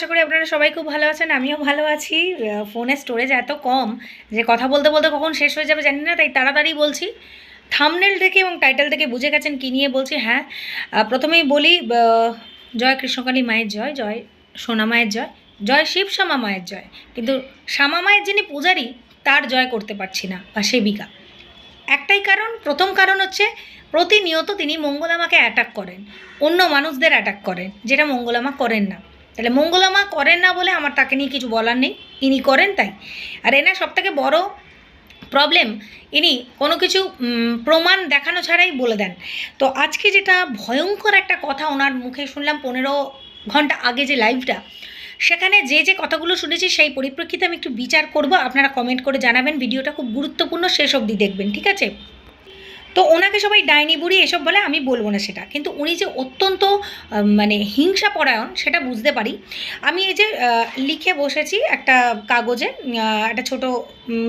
আশা করি আপনারা সবাই খুব ভালো আছেন, আমিও ভালো আছি। ফোনের স্টোরেজ এত কম যে কথা বলতে বলতে কখন শেষ হয়ে যাবে জানি না, তাই তাড়াতাড়ি বলছি। থামনেল থেকে এবং টাইটেল থেকে বুঝে গেছেন কী নিয়ে বলছি হ্যাঁ। প্রথমেই বলি জয় কৃষ্ণকালী মায়ের জয় জয় সোনা মায়ের জয় জয় শিব শ্যামা মায়ের জয়। কিন্তু শ্যামা মায়ের যিনি পূজারী, তার জয় করতে পারছি না, বা সেবিকা। একটাই কারণ, প্রথম কারণ হচ্ছে প্রতিনিয়ত তিনি মঙ্গলামাকে অ্যাটাক করেন। অন্য মানুষদের অ্যাটাক করেন, যেটা মঙ্গলামা করেন না। তাহলে মঙ্গলামা করেন না বলে আমার তাকে নিয়ে কিছু বলার নেই। ইনি করেন তাই। আর এনার সবথেকে বড় প্রবলেম ইনি কোনো কিছু প্রমাণ দেখানো ছাড়াই বলে দেন। তো আজকে যেটা ভয়ঙ্কর একটা কথা ওনার মুখে শুনলাম পনেরো ঘণ্টা আগে যে লাইভটা সেখানে যে যে কথাগুলো শুনেছি সেই পরিপ্রেক্ষিতে আমি একটু বিচার করব। আপনারা কমেন্ট করে জানাবেন, ভিডিওটা খুব গুরুত্বপূর্ণ, শেষ অবধি দেখবেন, ঠিক আছে? তো ওনাকে সবাই ডাইনি বুড়ি এসব বলে আমি বলব না সেটা। কিন্তু উনি যে অত্যন্ত মানে হিংসা পরায়ণ সেটা বুঝতে পারি। আমি এই যে লিখে বসেছি একটা কাগজে একটা ছোট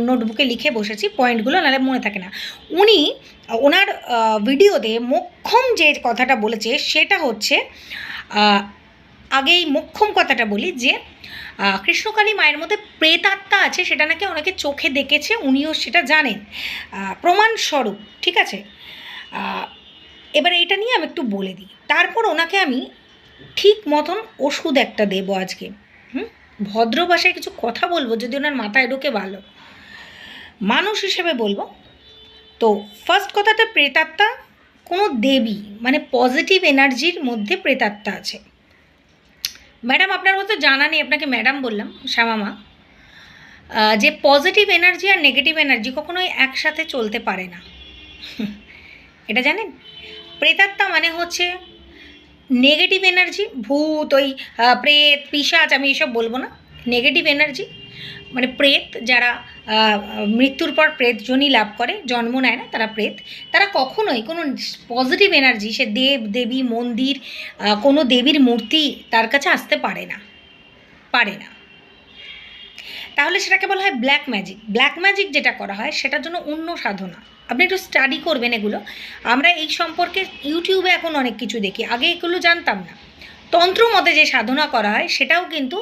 নোটবুকে লিখে বসেছি পয়েন্টগুলো, নাহলে মনে থাকে না। উনি, ওনার ভিডিওতে মোক্ষম যে কথাটা বলেছে সেটা হচ্ছে আগেই মোক্ষম কথাটা বলি যে কৃষ্ণকালী মায়ের মধ্যে প্রেতাত্মা আছে, সেটা নাকি অনেকে চোখে দেখেছে, উনিও সেটা জানেন। প্রমাণস্বরূপ, ঠিক আছে? এবার এইটা নিয়ে আমি একটু বলে দিই। তারপর ওনাকে আমি ঠিক মতন ওষুধ একটা দেবো আজকে। হুম? ভদ্র ভাষায় কিছু কথা বলব যদি ওনার মাথায় ঢোকে ভালো। মানুষ হিসেবে বলব, তো ফার্স্ট কথাটা প্রেতাত্মা, কোনো দেবী মানে পজিটিভ এনার্জির মধ্যে প্রেতাত্মা আছে। ম্যাডাম, আপনার হয়তো জানা নেই, আপনাকে ম্যাডাম বললাম, শ্যামামা। যে পজিটিভ এনার্জি আর নেগেটিভ এনার্জি কখনোই একসাথে চলতে পারে না। এটা জানেন? প্রেতাত্মা মানে হচ্ছে নেগেটিভ এনার্জি ভূত, ওই প্রেত পিসাচ আমি এসব বলব না। নেগেটিভ এনার্জি মানে প্রেত যারা মৃত্যুর পর প্রেত জনি লাভ করে, জন্ম নেয় না তারা প্রেত। তারা কখনোই কোনো পজিটিভ এনার্জি সে দেব, দেবী, মন্দির কোনো দেবীর মূর্তি তার কাছে আসতে পারে না। পারে না। তাহলে সেটাকে বলা হয় ব্ল্যাক ম্যাজিক ব্ল্যাক ম্যাজিক যেটা করা হয়, সেটার জন্য অন্য সাধনা। আপনি একটু স্টাডি করবেন এগুলো। আমরা এই সম্পর্কে ইউটিউবে এখন অনেক কিছু দেখি। আগে এগুলো জানতাম না। তন্ত্র মতে যে সাধনা করা হয়, সেটাও কিন্তু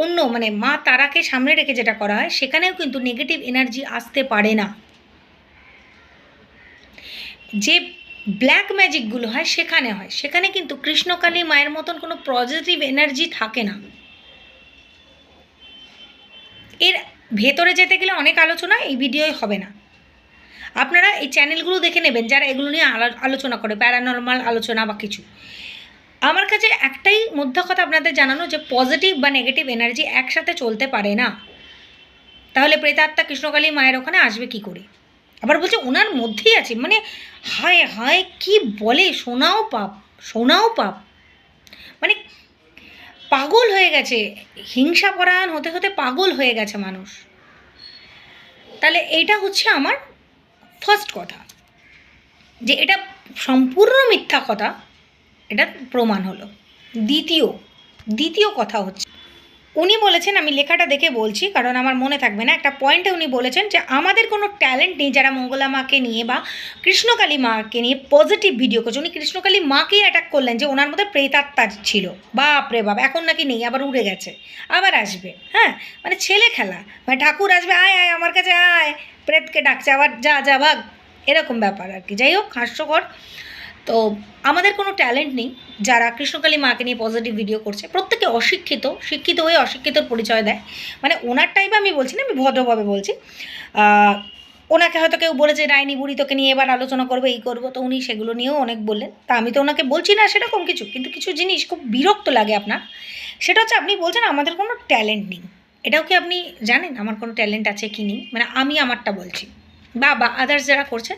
অন্য মানে মা তারাকে সামনে রেখে যেটা করা হয়, সেখানেও কিন্তু নেগেটিভ এনার্জি আসতে পারে না। যে ব্ল্যাক ম্যাজিকগুলো হয়, সেখানে হয়। সেখানে কিন্তু কৃষ্ণকালী মায়ের মতন কোনো পজিটিভ এনার্জি থাকে না। এর ভেতরে যেতে গেলে অনেক আলোচনা এই ভিডিওয় হবে না। আপনারা এই চ্যানেলগুলো দেখে নেবেন, যারা এগুলো নিয়ে আলো- আলোচনা করে প্যারানর্মাল আলোচনা বা কিছু। আমার কাছে একটাই মধ্যে কথা আপনাদের জানানো যে পজিটিভ বা নেগেটিভ এনার্জি একসাথে চলতে পারে না। তাহলে প্রেতাত্মা কৃষ্ণকালী মায়ের ওখানে আসবে কি করে? আবার বলছে ওনার মধ্যেই আছে মানে হায় হায় কি বলে, সোনাও পাপ শোনাও পাপ। মানে পাগল হয়ে গেছে, হিংসা পরায়ণ হতে হতে পাগল হয়ে গেছে মানুষ। তাহলে এইটা হচ্ছে আমার ফার্স্ট কথা, যে এটা সম্পূর্ণ মিথ্যা কথা। এটা প্রমাণ হলো। দ্বিতীয় দ্বিতীয় কথা হচ্ছে, উনি বলেছেন, আমি লেখাটা দেখে বলছি, কারণ আমার মনে থাকবে না, একটা পয়েন্টে উনি বলেছেন যে আমাদের কোনো ট্যালেন্ট নেই যারা মঙ্গলা মাকে নিয়ে বা কৃষ্ণকালী মাকে নিয়ে পজিটিভ ভিডিও করছে। উনি কৃষ্ণকালী মাকেই অ্যাটাক করলেন যে ওনার মধ্যে প্রেতাত্মা ছিল। বাপ রে বাপ, এখন নাকি নেই, আবার উড়ে গেছে, আবার আসবে হ্যাঁ? মানে ছেলে খেলা মানে ঠাকুর আসবে, আয় আয়, আমার কাছে আয়, প্রেতকে ডাকছে, আবার যা যা ভাগ, এরকম ব্যাপার আর কি। যাই হোক, হাস্যকর। তো আমাদের কোনো ট্যালেন্ট নেই যারা কৃষ্ণকালী মাকে নিয়ে পজিটিভ ভিডিও করছে। প্রত্যেকে অশিক্ষিত, শিক্ষিত হয়ে অশিক্ষিতর পরিচয় দেয়। মানে ওনার টাইপে আমি বলছি না, আমি ভদ্রভাবে বলছি। ওনাকে হয়তো কেউ বলেছে রায়নি বুড়ি তোকে নিয়ে এবার আলোচনা করব, এই করব। তো উনি সেগুলো নিয়েও অনেক বললেন। তা আমি তো ওনাকে বলছি না সেরকম কিছু, কিন্তু কিছু জিনিস খুব বিরক্ত লাগে আপনার। সেটা হচ্ছে আপনি বলছেন, আমাদের কোনো ট্যালেন্ট নেই। এটাও কি আপনি জানেন, আমার কোনো ট্যালেন্ট আছে কি নেই? মানে আমি আমারটা বলছি। বা বা আদার্স যারা করছে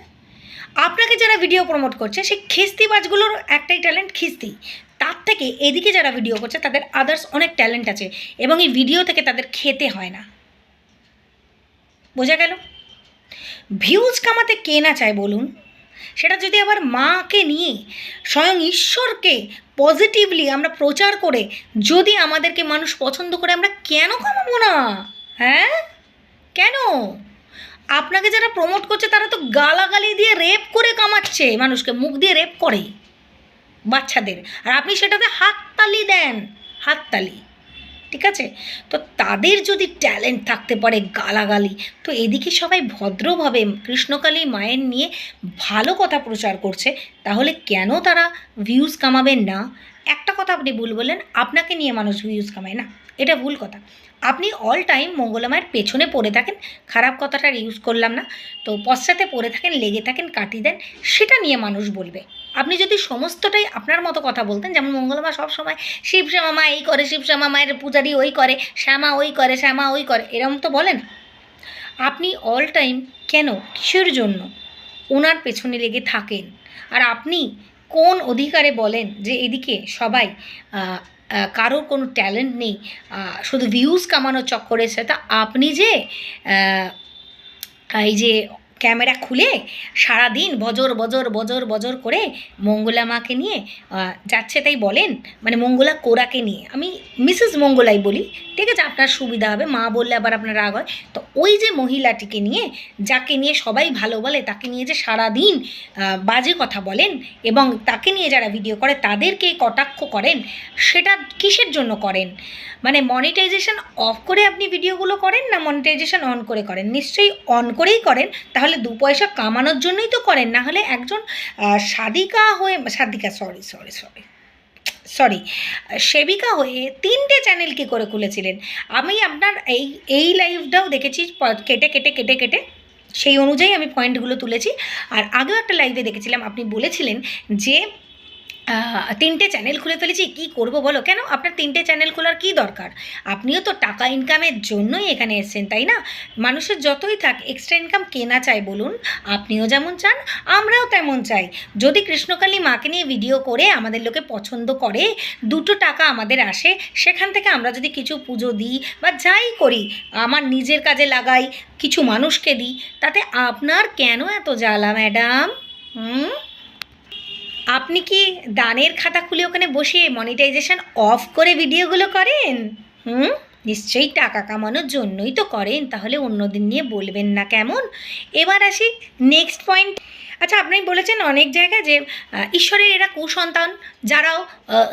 আপনাকে যারা ভিডিও প্রমোট করছে, সেই খিস্তিবাজগুলোর একটাই ট্যালেন্ট খিস্তি। তার থেকে এদিকে যারা ভিডিও করছে, তাদের আদার্স অনেক ট্যালেন্ট আছে এবং এই ভিডিও থেকে তাদের খেতে হয় না। বোঝা গেল? ভিউজ কামাতে কে না চায় বলুন? সেটা যদি আবার মাকে নিয়ে স্বয়ং ঈশ্বরকে পজিটিভলি আমরা প্রচার করে যদি আমাদেরকে মানুষ পছন্দ করে, আমরা কেন কামাবো না? হ্যাঁ? কেন? আপনাকে যারা প্রমোট করছে, তারা তো করে মানুষকে মুখ দিয়ে রেপ করে, বাচ্চাদের। আর আপনি সেটাতে হাততালি দেন, হাততালি, ঠিক আছে? তো তাদের যদি ট্যালেন্ট থাকতে পারে গালাগালি, তো এদিকে সবাই ভদ্রভাবে কৃষ্ণকালী মায়ের নিয়ে ভালো কথা প্রচার করছে, তাহলে কেন তারা ভিউজ কামাবেন না? একটা কথা আপনি ভুল বললেন, আপনাকে নিয়ে মানুষ ভিউজ কামায় না। এটা ভুল কথা। আপনি অল টাইম মঙ্গলমায়ের পেছনে পড়ে থাকেন, খারাপ কথাটা ইউজ করলাম না। তো পশ্চাতে পড়ে থাকেন, লেগে থাকেন কাটি দেন, সেটা নিয়ে মানুষ বলবে। আপনি যদি সমস্তটাই আপনার মতো কথা বলতেন, যেমন মঙ্গলমা সবসময় শিব শ্যামা মা এই করে, শিব শ্যামা মায়ের পূজারি ওই করে, শ্যামা ওই করে, শ্যামা ওই করে এরকম তো বলেন? আপনি অল টাইম কেন, কিসের জন্য ওনার পেছনে লেগে থাকেন? আর আপনি কোন অধিকারে বলেন যে এদিকে সবাই কারোর কোনো ট্যালেন্ট নেই শুধু ভিউজ কামানোর চক্করে সেটা আপনি যে এই যে ক্যামেরা খুলে সারাদিন বজর বজর বজর বজর করে মঙ্গলা মাকে নিয়ে যাচ্ছে তাই বলেন মানে মঙ্গলা কোরাকে নিয়ে। আমি মিসেস মঙ্গলাই বলি ঠিক আছে আপনার সুবিধা হবে মা বললে আবার আপনার রাগ হয়। তো ওই যে মহিলাটিকে নিয়ে যাকে নিয়ে সবাই ভালো বলে তাকে নিয়ে যে সারাদিন আহ, বাজে কথা বলেন এবং তাকে নিয়ে যারা ভিডিও করে তাদেরকে কটাক্ষ করেন সেটা কিসের জন্য করেন? মানে মনিটাইজেশন অফ করে আপনি ভিডিওগুলো করেন না মনিটাইজেশন অন করে করেন? নিশ্চয়ই অন করেই করেন তাহলে দু পয়সা কামানোর জন্যই তো করেন, না হলে একজন সাদিকা হয়ে, সাধিকা সরি সরি সরি সরি সেবিকা হয়ে তিনটে চ্যানেল কি করে খুলেছিলেন। আমি আপনার এই এই লাইভটাও দেখেছি কেটে কেটে কেটে কেটে, সেই অনুযায়ী আমি পয়েন্টগুলো তুলেছি। আর আগেও একটা লাইভে দেখেছিলাম, আপনি বলেছিলেন যে তিনটে চ্যানেল খুলে ফেলেছি, কি করব বলো? কেন? আপনার তিনটে চ্যানেল খোলার কি দরকার? আপনিও তো টাকা ইনকামের জন্যই এখানে এসেছেন, তাই না? মানুষের যতই থাক এক্সট্রা ইনকাম কেনা চাই বলুন, আপনিও যেমন চান, আমরাও তেমন চাই। যদি কৃষ্ণকালী মাকে নিয়ে ভিডিও করে আমাদের লোকে পছন্দ করে, দুটো টাকা আমাদের আসে, সেখান থেকে আমরা যদি কিছু পুজো দিই বা যাই করি, আমার নিজের কাজে লাগাই, কিছু মানুষকে দিই, তাতে আপনার কেন এত জ্বালা ম্যাডাম হুম? আপনি কি দানের খাতা খুলে ওখানে বসিয়ে মনিটাইজেশন অফ করে ভিডিওগুলো করেন? হুম? নিশ্চয়ই টাকা কামানোর জন্যই তো করেন, তাহলে অন্যদিন নিয়ে বলবেন না কেমন? এবার আসি নেক্সট পয়েন্ট আচ্ছা আপনি বলেছেন অনেক জায়গায় যে ঈশ্বরের এরা কুসন্তান, যারাও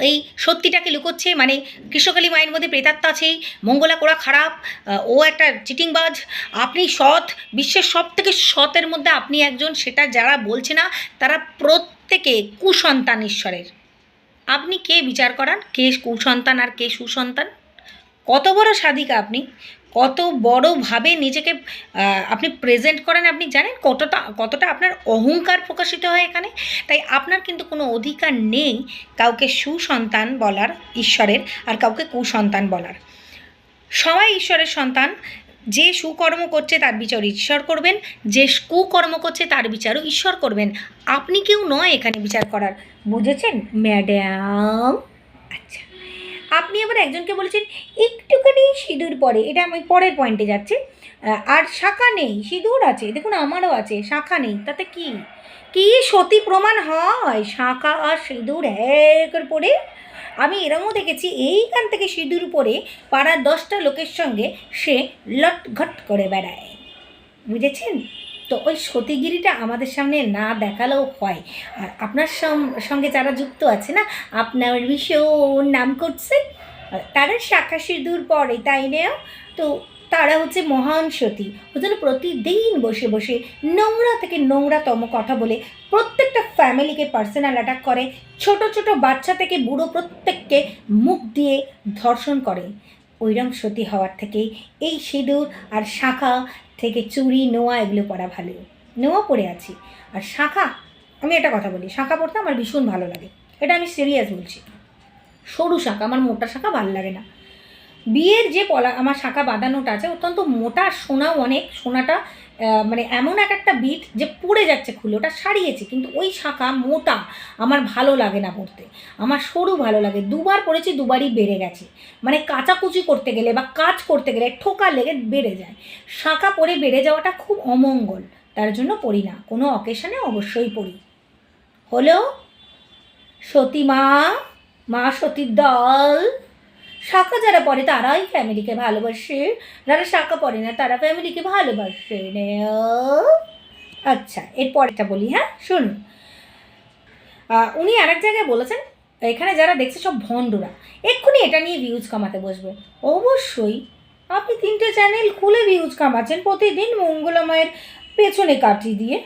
এই সত্যিটাকে লুকোচ্ছে মানে কৃষ্ণকালী মায়ের মধ্যে প্রেতাত্মা আছেই, মঙ্গলা কোড়া খারাপ ও একটা চিটিংবাজ, আপনি সৎ, বিশ্বের সব থেকে সতের মধ্যে আপনি একজন, সেটা যারা বলছে না, তারা প্রত্যেকে কুসন্তান ঈশ্বরের। আপনি কে বিচার করান? কে কুসন্তান আর কে সুসন্তান? কত বড় সাধিকা আপনি? কত বড়ভাবে নিজেকে আপনি প্রেজেন্ট করেন আপনি জানেন কতটা কতটা আপনার অহংকার প্রকাশিত হয় এখানে? তাই আপনার কিন্তু কোনো অধিকার নেই কাউকে সুসন্তান বলার, ঈশ্বরের, আর কাউকে কুসন্তান বলার। সবাই ঈশ্বরের সন্তান যে সুকর্ম করছে তার বিচার ঈশ্বর করবেন, যে কুকর্ম করছে তার বিচারও ঈশ্বর করবেন। আপনি কেউ নয় এখানে বিচার করার। বুঝেছেন? ম্যাডাম? আচ্ছা। আপনি আবার একজনকে বলেছেন, একটুখানি সিঁদুর পরে। এটা আমি পরের পয়েন্টে যাচ্ছি। আর শাখা নেই। সিঁদুর আছে। দেখুন, আমারও আছে। শাখা নেই। তাতে কি? কি সতী প্রমাণ হয়? শাখা আর সিঁদুর এক পরে আমি এরমও দেখেছি, এইখান থেকে সিঁদুর পরে পাড়ার দশটা লোকের সঙ্গে সে লটঘট করে বেড়ায়। বুঝেছেন? তো ওই সতীগিরিটা আমাদের সামনে না দেখালেও হয়। আর আপনার সঙ্গে যারা যুক্ত আছে না, আপনার ভীষণ নাম করছে। তারা শাখা সিঁদুর পরে, তাই নেও তো তারা হচ্ছে মহান সতী। ওদের প্রতিদিন বসে বসে নোংরা থেকে নোংরাতম কথা বলে প্রত্যেকটা ফ্যামিলিকে পার্সোনাল অ্যাটাক করে, ছোট ছোট বাচ্চা থেকে বুড়ো প্রত্যেককে মুখ দিয়ে ধর্ষণ করে। ওইরম সতী হওয়ার থেকে এই সিঁদুর আর শাখা থেকে চুরি, নোয়া এগুলো পরা ভালো। নোয়া পরে আছি। আর শাখা, আমি একটা কথা বলি, শাখা পরতে আমার ভীষণ ভালো লাগে। এটা আমি সিরিয়াস বলছি। সরু শাখা, আমার মোটা শাখা ভালো লাগে না। বিয়ের যে পলা আমার শাখা বাঁধানোটা আছে, অত্যন্ত মোটা সোনাও অনেক, সোনাটা মানে এমন এক একটা বিট যে পড়ে যাচ্ছে খুলে, ওটা সারিয়েছি, কিন্তু ওই শাখা মোটা, আমার ভালো লাগে না পড়তে। আমার সরু ভালো লাগে, দুবার পড়েছি, দুবারই বেড়ে গেছে। মানে কাচাকুচি করতে গেলে বা কাজ করতে গেলে ঠোকা লেগে বেড়ে যায়। শাখা পরে বেড়ে যাওয়াটা খুব অমঙ্গল, তার জন্য পড়ি না। কোনো অকেশনে অবশ্যই পড়ি। হলো সতী মা মা সতীর দল। শাখা যারা পড়ে তারাই ফ্যামিলিকে ভালোবাসে। যারা শাখা পড়ে না, তারা ফ্যামিলিকে ভালোবাসে। আচ্ছা এর পরেরটা বলি হ্যাঁ? শুনুন। উনি আরেক জায়গায় বলেছেন, এখানে যারা দেখছে সব ভণ্ডরা। এক্ষুনি এটা নিয়ে ভিউজ কামাতে বসবে। অবশ্যই। আপনি তিনটে চ্যানেল খুলে ভিউজ কামাচ্ছেন প্রতিদিন মঙ্গলামায়ের পেছনে কাটি দিয়ে।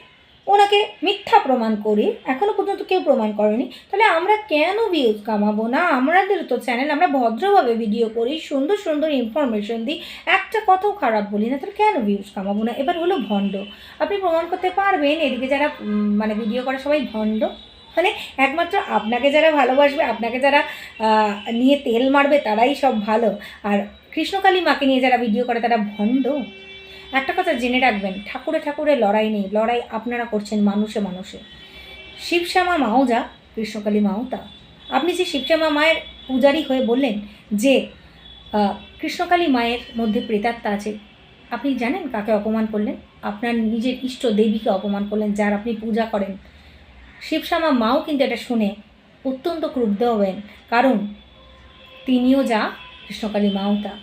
ওনাকে মিথ্যা প্রমাণ করে এখনও পর্যন্ত কেউ প্রমাণ করেনি। তাহলে আমরা কেন ভিউজ কামাবো না? আমাদের তো চ্যানেল আমরা ভদ্রভাবে ভিডিও করি, সুন্দর সুন্দর ইনফরমেশন দিই, একটা কথাও খারাপ বলি না, তাহলে কেন ভিউজ কামাবো না? এবার হলো ভণ্ড। আপনি প্রমাণ করতে পারবেন, এদিকে যারা মানে ভিডিও করে সবাই ভণ্ড। মানে একমাত্র আপনাকে যারা ভালোবাসবে, আপনাকে যারা নিয়ে তেল মারবে, তারাই সব ভালো। আর কৃষ্ণকালী মাকে নিয়ে যারা ভিডিও করে, তারা ভণ্ড। একটা কথা জেনে রাখবেন, ঠাকুরে ঠাকুরে লড়াই নেই, লড়াই আপনারা করছেন মানুষে মানুষে। শিবশ্যামা মাও যা, কৃষ্ণকালী মাও তা। আপনি যে শিবশ্যামা মায়ের পূজারি হয়ে বললেন যে কৃষ্ণকালী মায়ের মধ্যে প্রেতাত্মা আছে, আপনি জানেন কাকে অপমান করলেন? আপনার নিজের ইষ্ট দেবীকে অপমান করলেন, যার আপনি পূজা করেন। শিবশ্যামা মাও কিন্তু এটা শুনে অত্যন্ত ক্রুদ্ধ হবেন, কারণ তিনিও যা, কৃষ্ণকালী মাও তা।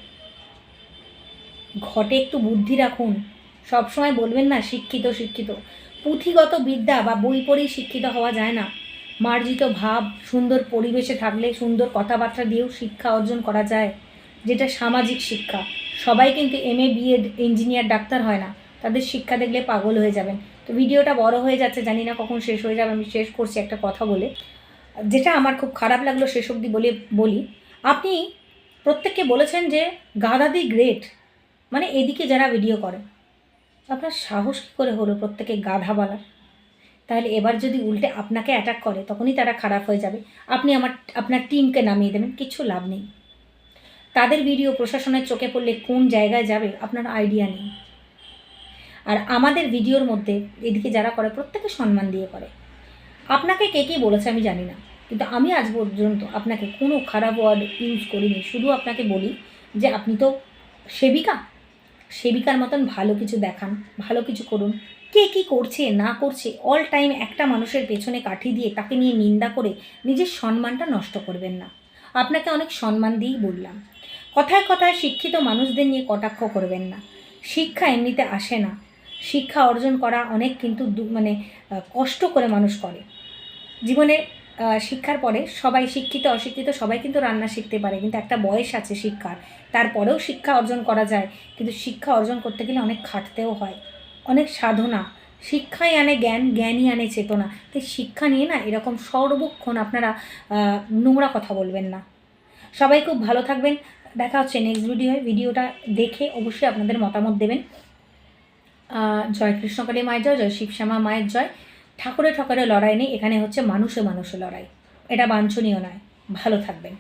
ঘটে একটু বুদ্ধি রাখুন। সবসময় বলবেন না, শিক্ষিত শিক্ষিত। পুঁথিগত বিদ্যা বা বই পড়েই শিক্ষিত হওয়া যায় না। মার্জিত ভাব, সুন্দর পরিবেশে থাকলে সুন্দর কথাবার্তা দিয়েও শিক্ষা অর্জন করা যায়, যেটা সামাজিক শিক্ষা। সবাই কিন্তু M A BEd engineer, doctor হয় না। তাদের শিক্ষা দেখলে পাগল হয়ে যাবেন। তো ভিডিওটা বড় হয়ে যাচ্ছে, জানি না কখন শেষ হয়ে যাবে, আমি শেষ করছি একটা কথা বলে। যেটা আমার খুব খারাপ লাগল শেষ অবধি বলে বলি। আপনি প্রত্যেককে বলেছেন যে গাদাদি গ্রেট। মানে এদিকে যারা ভিডিও করে, আপনার সাহস কী করে হলো প্রত্যেকে গাধা বলার? তাহলে এবার যদি উল্টে আপনাকে অ্যাটাক করে, তখনই তারা খারাপ হয়ে যাবে। আপনি আমার, আপনার টিমকে নামিয়ে দেবেন, কিছু লাভ নেই। তাদের ভিডিও প্রশাসনের চোখে পড়লে কোন জায়গায় যাবে, আপনার আইডিয়া নেই। আর আমাদের ভিডিওর মধ্যে এদিকে যারা করে, প্রত্যেকে সম্মান দিয়ে করে। আপনাকে কে কী বলেছে আমি জানি না, কিন্তু আমি আজ পর্যন্ত আপনাকে কোনো খারাপ ওয়ার্ড ইউজ করিনি। শুধু আপনাকে বলি যে আপনি তো সেবিকা সেবিকার মতন ভালো কিছু দেখান, ভালো কিছু করুন। কে কী করছে, না করছে অল টাইম একটা মানুষের পেছনে কাঠি দিয়ে তাকে নিয়ে নিন্দা করে নিজের সম্মানটা নষ্ট করবেন না। আপনাকে অনেক সম্মান দিয়েই বললাম। কথায় কথায় শিক্ষিত মানুষদের নিয়ে কটাক্ষ করবেন না। শিক্ষা এমনিতে আসে না। শিক্ষা অর্জন করা অনেক কিন্তু মানে কষ্ট করে মানুষ করে। জীবনে শিক্ষার পরে সবাই শিক্ষিত, অশিক্ষিত, সবাই কিন্তু রান্না শিখতে পারে, কিন্তু একটা বয়স আছে শিক্ষার। তারপরেও শিক্ষা অর্জন করা যায়, কিন্তু শিক্ষা অর্জন করতে গেলে অনেক খাটতেও হয়, অনেক সাধনা। শিক্ষাই আনে জ্ঞান, জ্ঞানই আনে চেতনা। তাই শিক্ষা নিয়ে না এরকম সর্বক্ষণ আপনারা নোংরা কথা বলবেন না। সবাই খুব ভালো থাকবেন। দেখা হচ্ছে নেক্সট ভিডিওয় ভিডিওটা দেখে অবশ্যই আপনাদের মতামত দেবেন। জয় কৃষ্ণকালী মায়ের জয় জয় শিবশ্যামা মায়ের জয়। ঠাকুরে ঠকারে লড়াই নেই এখানে হচ্ছে মানুষে মানুষে লড়াই। এটা বাঞ্ছনীয় নয়। ভালো থাকবেন।